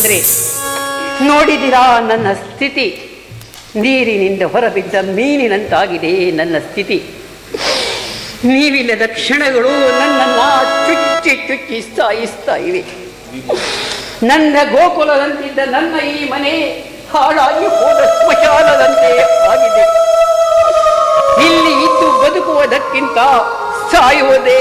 ಬಂದ್ರೆ ನೋಡಿದಿರಾ ನನ್ನ ಸ್ಥಿತಿ? ನೀರಿನಿಂದ ಹೊರಬಿದ್ದ ಮೀನಿನಂತಾಗಿದೆ ನನ್ನ ಸ್ಥಿತಿ. ನೀವಿಲ್ಲದ ಕ್ಷಣಗಳು ನನ್ನನ್ನು ಚುಚ್ಚಿ ಚುಚ್ಚಿ ಸಾಯಿಸ್ತಾ ಇವೆ. ನನ್ನ ಗೋಕುಲದಂತಿದ್ದ ನನ್ನ ಈ ಮನೆ ಹಾಳಾಗಿ ಹೋದ ಸ್ಮಶಾನದಂತೆ ಆಗಿದೆ. ಇಲ್ಲಿ ಇದ್ದು ಬದುಕುವುದಕ್ಕಿಂತ ಸಾಯುವುದೇ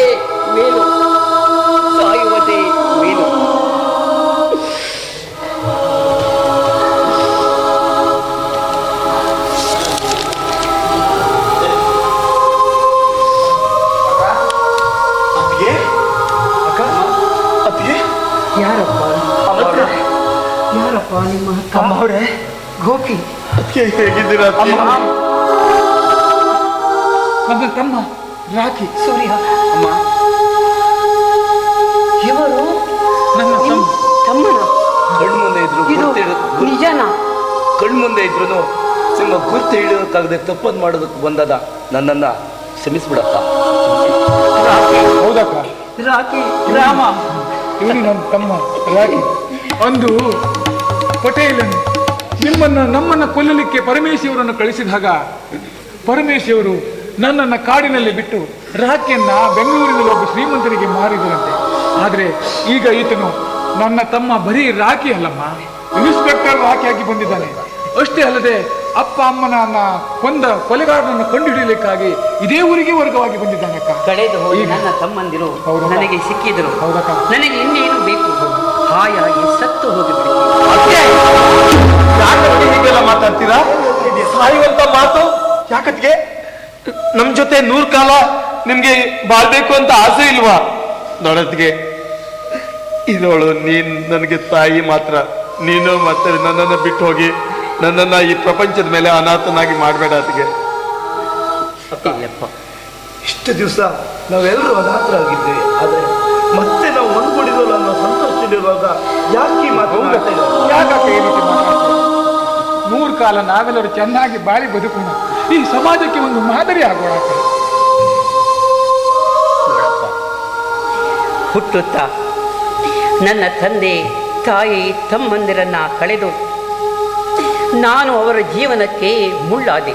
ಯಾರಪ್ಪ? ಯಾರಪ್ಪ ನಿಮ್ಮ ಅಮ್ಮವ್ರೆ. ಗೋಪಿ. ಹೇಗಿದ್ದೀರಾ? ನನ್ನ ತಮ್ಮ. ರಾಖಿ. ಸೂರ್ಯ. ಅಮ್ಮ. ಇವರು ನನ್ನ ತಮ್ಮನ. ಕಣ್ಮುಂದೆ ಇದ್ರು ನಿಜನ? ಕಣ್ಮುಂದೆ ಇದ್ರು ನಿಮ್ಮ ಗುರ್ತು ಹಿಡಿಯೋಕ್ಕಾಗದೆ ತಪ್ಪನ್ನು ಮಾಡೋದಕ್ಕೆ ಬಂದದ. ನನ್ನನ್ನ ಕ್ಷಮಿಸ್ಬಿಡಪ್ಪ. ರಾಕಿ ಹೌದಕ್ಕ ರಾಕಿ ರಾಮ. ಇವನು ನನ್ನ ತಮ್ಮ ರಾಖಿ ಅಂದು ಪಟೇಲನು ನಿಮ್ಮನ್ನು ನಮ್ಮನ್ನು ಕೊಲ್ಲಲಿಕ್ಕೆ ಪರಮೇಶ್ವರನ್ನು ಕಳಿಸಿದಾಗ ಪರಮೇಶ್ವರು ನನ್ನನ್ನು ಕಾಡಿನಲ್ಲಿ ಬಿಟ್ಟು ರಾಕಿಯನ್ನ ಬೆಂಗಳೂರಿನಲ್ಲಿ ಒಬ್ಬ ಶ್ರೀಮಂತರಿಗೆ ಮಾರಿದರಂತೆ. ಆದರೆ ಈಗ ಈತನು ನನ್ನ ತಮ್ಮ ಬರೀ ರಾಖಿ ಅಲ್ಲಮ್ಮ. ಇನ್ಸ್ಪೆಕ್ಟರ್ ರಾಖಿ ಬಂದಿದ್ದಾನೆ. ಅಷ್ಟೇ ಅಲ್ಲದೆ ಅಪ್ಪ ಅಮ್ಮನನ್ನ ಕೊಂದ ಕೊಲೆಗಾರನನ್ನು ಕಂಡುಹಿಡಿಯಲಿಕ್ಕಾಗಿ ಇದೇ ಊರಿಗೆ ವರ್ಗವಾಗಿ ಬಂದಿದ್ದಾನೆ ಕಳೆದು ಹೋಗಿ ನನ್ನ ತಮ್ಮಂದಿರು. ನನಗೆ ಸಿಕ್ಕಿದರು. ನನಗೆ ಇನ್ನೇನು ಬೇಕು? ಹಾಯಾಗಿ ಸತ್ತು ಹೋಗಿಬಿಡಿ ಹೀಗೆಲ್ಲ ಮಾತಾಡ್ತೀರಾ? ಸಾಯುವಂತ ಮಾತು? ಯಾಕತ್ಗೆ? ನಮ್ ಜೊತೆ ನೂರ್ ಕಾಲ ನಿಮ್ಗೆ ಬಾಳ್ಬೇಕು ಅಂತ ಆಸೆ ಇಲ್ವಾ? ನೋಡತ್ಗೆ. ಇದೋಳು ನೀನ್ ನನಗೆ ತಾಯಿ ಮಾತ್ರ. ನೀನು ಮತ್ತೆ ನನ್ನನ್ನು ಬಿಟ್ಟು ಹೋಗಿ ನನ್ನನ್ನ ಈ ಪ್ರಪಂಚದ ಮೇಲೆ ಅನಾಥನಾಗಿ ಮಾಡಬೇಡ ಅದಕ್ಕೆ ಇಷ್ಟು ದಿವಸ ನಾವೆಲ್ಲರೂ ಅನಾಥರಾಗಿದ್ದೇವೆ ಆದರೆ ಮತ್ತೆ ನಾವು ಒಂದುಗೂಡಿರೋಲ್ಲ ಅನ್ನೋ ಸಂತೋಷದಲ್ಲಿರುವಾಗ ಯಾಕೆ ಇದ್ದಾರೆ? ಈ ರೀತಿ? ನೂರು ಕಾಲ ನಾವೆಲ್ಲರೂ ಚೆನ್ನಾಗಿ ಬಾಳಿ ಬದುಕೋಣ. ಈ ಸಮಾಜಕ್ಕೆ ಒಂದು ಮಾದರಿ ಆಗೋಣ ಹುಟ್ಟುತ್ತಾ ನನ್ನ ತಂದೆ ತಾಯಿ ತಮ್ಮಂದಿರನ್ನ ಕಳೆದು ನಾನು ಅವರ ಜೀವನಕ್ಕೆ ಮುಳ್ಳಾದೆ.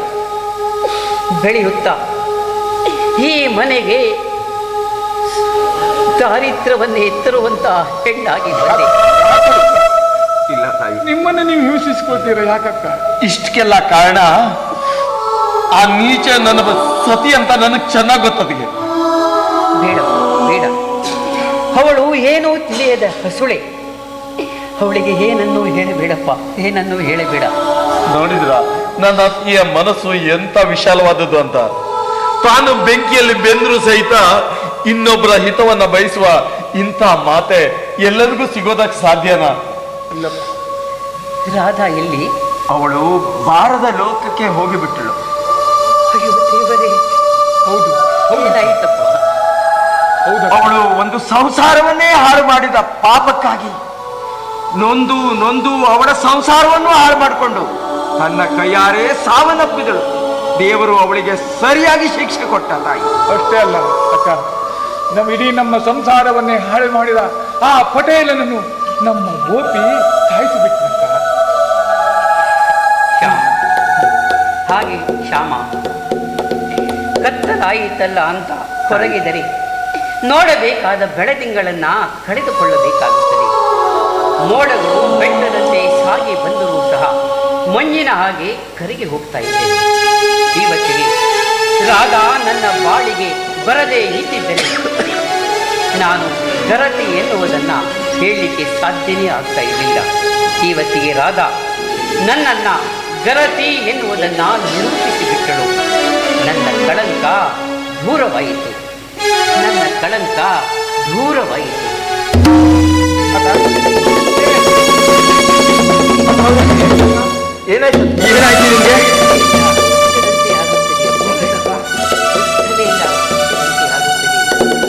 ಬೆಳೆಯುತ್ತಾ ಈ ಮನೆಗೆ ದಾರಿದ್ರ್ಯವನ್ನೇ ತರುವಂತ ಹೆಣ್ಣಾಗಿ ಬಂದೆ. ಇಲ್ಲ ತಾಯಿ. ನಿಮ್ಮನ್ನ ನೀವು ಹಿಂಸಿಸ್ಕೊಳ್ತೀರ ಯಾಕಕ್ಕ? ಇಷ್ಟಕ್ಕೆಲ್ಲ ಕಾರಣ ಆ ನೀಚ ನನ್ನ ಸತಿ ಅಂತ ನನಗೆ ಚೆನ್ನಾಗಿ ಗೊತ್ತದಿಗೆ. ಬೇಡ ಬೇಡ. ಅವಳು ಏನೂ ತಿಳಿಯದ ಹಸುಳೆ. ಅವಳಿಗೆ ಏನನ್ನು ಹೇಳಬೇಡಪ್ಪ ಏನನ್ನು ಹೇಳಬೇಡ. ನೋಡಿದ್ರ ನನ್ನ ಅತ್ತಿಯ ಮನಸ್ಸು ಎಂತ ವಿಶಾಲವಾದದ್ದು ಅಂತ. ತಾನು ಬೆಂಕಿಯಲ್ಲಿ ಬೆಂದರೂ ಸಹಿತ ಇನ್ನೊಬ್ಬರ ಹಿತವನ್ನ ಬಯಸುವ ಇಂಥ ಮಾತೆ ಎಲ್ಲರಿಗೂ ಸಿಗೋದಕ್ಕೆ ಸಾಧ್ಯನಾ? ರಾಧಾ ಇಲ್ಲಿ ಅವಳು ಬಾರದ ಲೋಕಕ್ಕೆ ಹೋಗಿಬಿಟ್ಟಳು ಅಯ್ಯೋ ದೇವರೇ. ಹೌದು ಅವಳು ಒಂದು ಸಂಸಾರವನ್ನೇ ಹಾಳು ಮಾಡಿದ ಪಾಪಕ್ಕಾಗಿ. ನೊಂದು ನೊಂದು ಅವಳ ಸಂಸಾರವನ್ನು ಹಾಳು ಮಾಡಿಕೊಂಡು ತನ್ನ ಕೈಯಾರೆ ಸಾವನ್ನಪ್ಪಿದಳು. ದೇವರು ಅವಳಿಗೆ ಸರಿಯಾಗಿ ಶಿಕ್ಷೆ ಕೊಟ್ಟ ತಾಯಿ. ಅಷ್ಟೇ ಅಲ್ಲ ಅಕ್ಕ ನಮ್ಮ ಇಡೀ ನಮ್ಮ ಸಂಸಾರವನ್ನೇ ಹಾಳು ಮಾಡಿದ ಆ ಪಟೇಲನನ್ನು ನಮ್ಮ ಗೋಪಿ ಶ್ಯಾಮ. ಹಾಗೆ ಶ್ಯಾಮ. ಕತ್ತಲಾಯಿತಲ್ಲ ಅಂತ ಕೊರಗಿದರೆ ನೋಡಬೇಕಾದ ಬೆಳದಿಂಗಳನ್ನ ಕಳೆದುಕೊಳ್ಳಬೇಕಾಗುತ್ತದೆ. ಮೋಡಗಳು ಬೆಟ್ಟದಂತೆ ಸಾಗಿ ಬಂದರೂ ಸಹ ಮಂಜಿನ ಹಾಗೆ ಕರಿಗೆ ಹೋಗ್ತಾ ಇದ್ದೇನೆ. ಇವತ್ತಿಗೆ ರಾಗ ನನ್ನ ಬಾಳಿಗೆ ಬರದೇ ಇದ್ದಿದ್ದರೆ ನಾನು ಗರತಿ ಎನ್ನುವುದನ್ನ ಹೇಳಲಿಕ್ಕೆ ಸಾಧ್ಯನೇ ಆಗ್ತಾ ಇರಲಿಲ್ಲ. ಇವತ್ತಿಗೆ ರಾಧಾ ನನ್ನನ್ನ ಗರತಿ ಎನ್ನುವುದನ್ನ ನಿರೂಪಿಸಿಬಿಟ್ಟಳು ನನ್ನ ಕಳಂಕ ದೂರವಾಯಿತು. ನನ್ನ ಕಳಂಕ ದೂರವಾಯಿತು. ಏನಾಯ್ತು? ಏನಾಯ್ತು ನಿಮ್ಗೆ?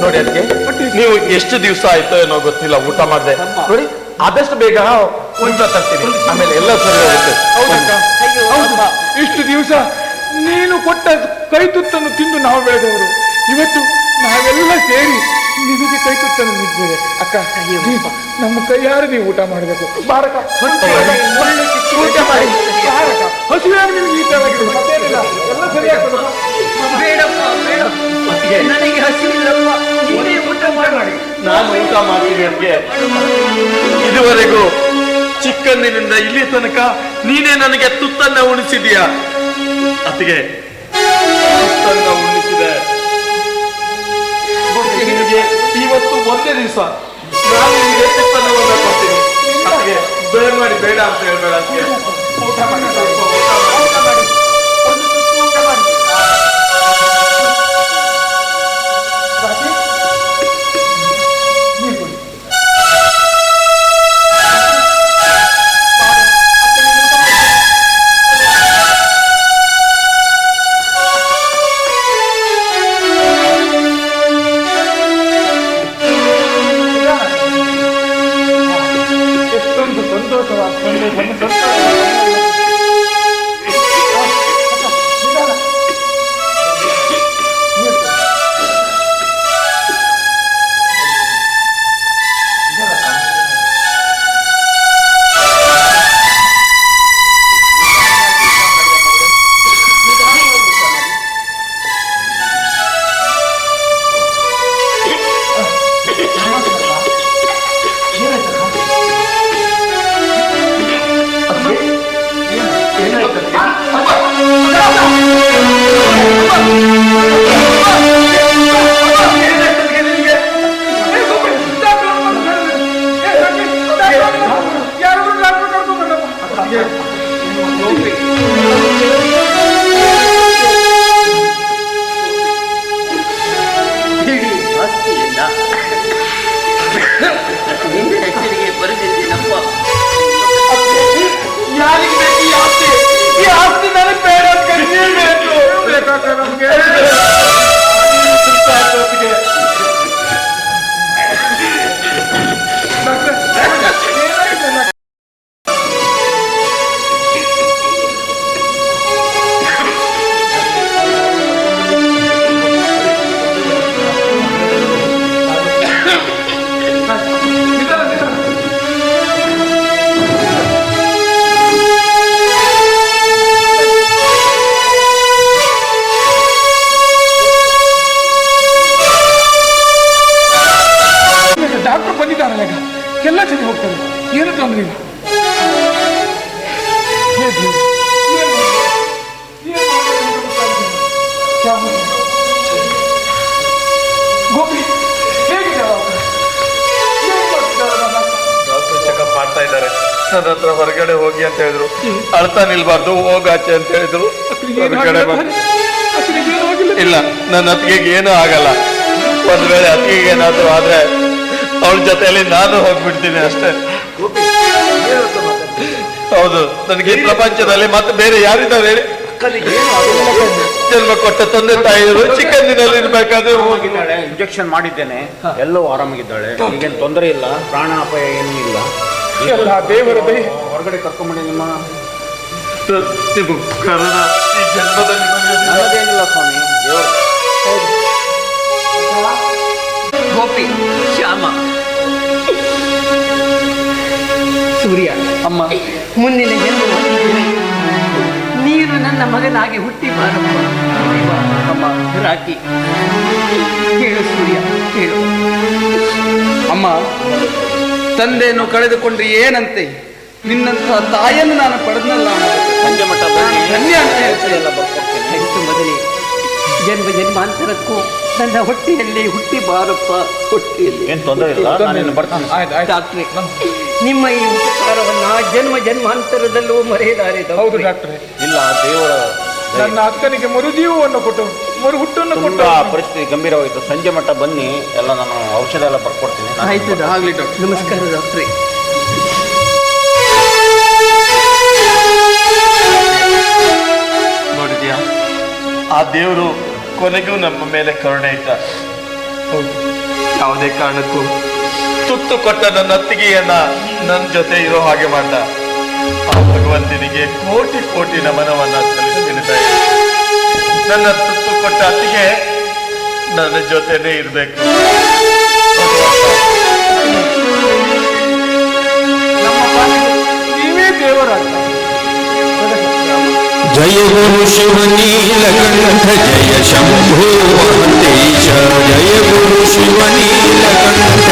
ನೋಡಿ ಅದಕ್ಕೆ ನೀವು ಎಷ್ಟು ದಿವಸ ಆಯ್ತೋ ಏನೋ ಗೊತ್ತಿಲ್ಲ ಊಟ ಮಾಡ್ದೆ. ನೋಡಿ ಆದಷ್ಟು ಬೇಗ ಊಟ ತರ್ತೀನಿ. ಆಮೇಲೆ ಎಲ್ಲ ಸರಿ ಹೋಗುತ್ತೆ. ಇಷ್ಟು ದಿವಸ ನೀನು ಕೊಟ್ಟ ಕೈ ತುತ್ತನ್ನು ತಿಂದು ನಾವು ಬೆಳೆದವರು. ಇವತ್ತು ನಾವೆಲ್ಲ ಸೇರಿ ನಿನಗೆ ಕೈ ನಿದ್ದೆ ಅಕ್ಕ ನಮ್ಮ ಕೈಯಾರು ನೀವು ಊಟ ಮಾಡಬೇಕು. ಬಾರಕ ಊಟ ಮಾಡಿ. ಬಾರಕ ಹಸಿವಾಗ ನಿಮ್ಗೆ ಈ ತರ ಮತ್ತೇನಿಲ್ಲ. ಎಲ್ಲ ಸರಿಯಾಗ್ತದೆ ನನಗೆ ಹಸಿವಿಲ್ಲಪ್ಪ. ನೀವೇ ಊಟ ಮಾಡಿ. ನಾನು ಊಟ ಮಾಡ್ತೀನಿ ಅದಕ್ಕೆ ಇದುವರೆಗೂ ಚಿಕ್ಕಂದಿನಿಂದ ಇಲ್ಲಿ ತನಕ ನೀನೇ ನನಗೆ ತುತ್ತನ್ನ ಉಣಿಸಿದೀಯ ಅತ್ತಿಗೆ ಇವತ್ತು ಒಂದೇ ದಿವಸ. ನಾನು ನಿಮಗೆ ತುತ್ತನ್ನವನ್ನ ಕೊಡ್ತೀನಿ ಅತ್ತಿಗೆ ದಯಮಾಡಿ ಬೇಡ ಅಂತ ಹೇಳ್ಬೇಡ ಊಟ ಮಾಡಿ ನಿನ್ನ ಹೆಸರಿಗೆ ಬರೆದಿದ್ದೀನಪ್ಪ ಯಾರಿಗೆ ಬೇಕು ಈ ಆಸ್ತಿ ಈ ಆಸ್ತಿ ನನಗೆ ಬೇಡ ಅಂತ ನೀವ್ ಬೇಕು ಸಾಕು ನನ್ನ ಹತ್ರ ಹೊರಗಡೆ ಹೋಗಿ ಅಂತ ಹೇಳಿದ್ರು. ಅಳ್ತಾ ನಿಲ್ಬಾರ್ದು ಹೋಗಾಚೆ ಅಂತ ಹೇಳಿದ್ರು. ಹೊರಗಡೆ ಇಲ್ಲ ನನ್ನ ಅತ್ತಿಗೆಗೆ ಏನೂ ಆಗಲ್ಲ. ಒಂದ್ ವೇಳೆ ಅತ್ತಿಗೆಗೆ ಏನಾದ್ರು ಆದ್ರೆ ಅವಳ ಜೊತೆಯಲ್ಲಿ ನಾನು ಹೋಗ್ಬಿಡ್ತೀನಿ ಅಷ್ಟೇ. ಹೌದು ನನಗೆ ಈ ಪ್ರಪಂಚದಲ್ಲಿ ಮತ್ತೆ ಬೇರೆ ಯಾರಿದ್ದಾರೆ ಹೇಳಿ? ಜನ್ಮ ಕೊಟ್ಟ ತಂದೆ ತಾಯಿಯರು ಚಿಕ್ಕಂದಿನಲ್ಲಿ ಇರ್ಬೇಕಾದ್ರೆ ಹೋಗಿ. ಆರಾಮಾಗಿದ್ದಾಳೆ ಇಂಜೆಕ್ಷನ್ ಮಾಡಿದ್ದೇನೆ. ಎಲ್ಲವೂ ಆರಾಮಾಗಿದ್ದಾಳೆ. ಈಗೇನು ತೊಂದರೆ ಇಲ್ಲ ಪ್ರಾಣ ಅಪಾಯ ಏನೂ ಇಲ್ಲ. ಎಲ್ಲ ದೇವರ ದೈ ಹೊರಗಡೆ ಕರ್ಕೊಂಬಂಡಿ ನಿಮ್ಮ ಕರೋನಾ ಈ ಜನ್ಮದಲ್ಲಿ ನನ್ನದೇನಿಲ್ಲ ಸ್ವಾಮಿ ದೇವರು. ಗೋಪಿ ಶ್ಯಾಮ. ಸೂರ್ಯ ಅಮ್ಮ ಮುಂದಿನ ಜನ್ಮ ನೀನು ನನ್ನ ಮಗನಾಗಿ ಹುಟ್ಟಿ ಬಾರಪ್ಪ. ಅಮ್ಮ ರಾಕಿ. ಕೇಳು ಸೂರ್ಯ ಕೇಳು. ಅಮ್ಮ ತಂದೆಯನ್ನು ಕಳೆದುಕೊಂಡ್ರೆ ಏನಂತೆ? ನಿನ್ನಂತಹ ತಾಯಿಯನ್ನು ನಾನು ಪಡೆದ್ನಲ್ಲ. ಧನ್ಯ ಅಂತ ಹೇಳ್ತೀನಿ ಜನ್ಮ ಜನ್ಮಾಂತರಕ್ಕೂ ನನ್ನ ಹೊಟ್ಟೆಯಲ್ಲಿ ಹುಟ್ಟಿ ಬಾರಪ್ಪ ಹೊಟ್ಟೆಯಲ್ಲಿ ಏನು ತೊಂದರೆ ಇಲ್ಲ? ನಾನು ಬರ್ತಾನೆ. ಡಾಕ್ಟ್ರೆ ನಿಮ್ಮ ಈ ಉಪಕಾರವನ್ನ ಜನ್ಮ ಜನ್ಮಾಂತರದಲ್ಲೂ ಮರೆಯಲಾರೆ ಹೌದು ಡಾಕ್ಟ್ರೆ. ಇಲ್ಲ ದೇವರ. ನನ್ನ ಅಕ್ಕನಿಗೆ ಮರುಜೀವವನ್ನು ಕೊಟ್ಟು ಮರು ಹುಟ್ಟನ್ನು ಕೊಟ್ಟ ಆ ಪರಿಸ್ಥಿತಿ ಗಂಭೀರವಾಯಿತು ಸಂಜೆ ಮಟ್ಟ ಬನ್ನಿ ಎಲ್ಲ ನಾನು ಔಷಧ ಎಲ್ಲ ಬರ್ಕೊಡ್ತೀನಿ. ಆಯ್ತು ಡಾಕ್ಟ್ರೆ. ಆಗ್ಲಿ ಡಾಕ್ಟರ್. ನಮಸ್ಕಾರ ಡಾಕ್ಟ್ರಿ. ನೋಡಿದ್ಯಾ? ಆ ದೇವರು ಕೊನೆಗೂ ನಮ್ಮ ಮೇಲೆ ಕರುಣೆ ಇಟ್ಟ ಹೌದು. ಯಾವುದೇ ಕಾರಣಕ್ಕೂ ತುತ್ತು ಕೊಟ್ಟ ನನ್ನ ಅತ್ತಿಗೆಯನ್ನ ನನ್ನ ಜೊತೆ ಇರೋ ಹಾಗೆ ಮಾಡ್ದ. ಆ ಭಗವಂತನಿಗೆ ಕೋಟಿ ಕೋಟಿ ನಮನವನ್ನ ಸಲ್ಲಿಸ್ತೀನಿ ತಾಯಿ. ನನ್ನ ಅತ್ತಿಗೆ ನನ್ನ ಜೊತೆನೇ ಇರಬೇಕು ಜಯ ಗುರು ಶಿವ ನೀಲಕಂಠ ಜಯ ಶಂಭು ಮಹಂತೇಶ ಜಯ ಗುರು ಶಿವ ನೀಲಕಂಠ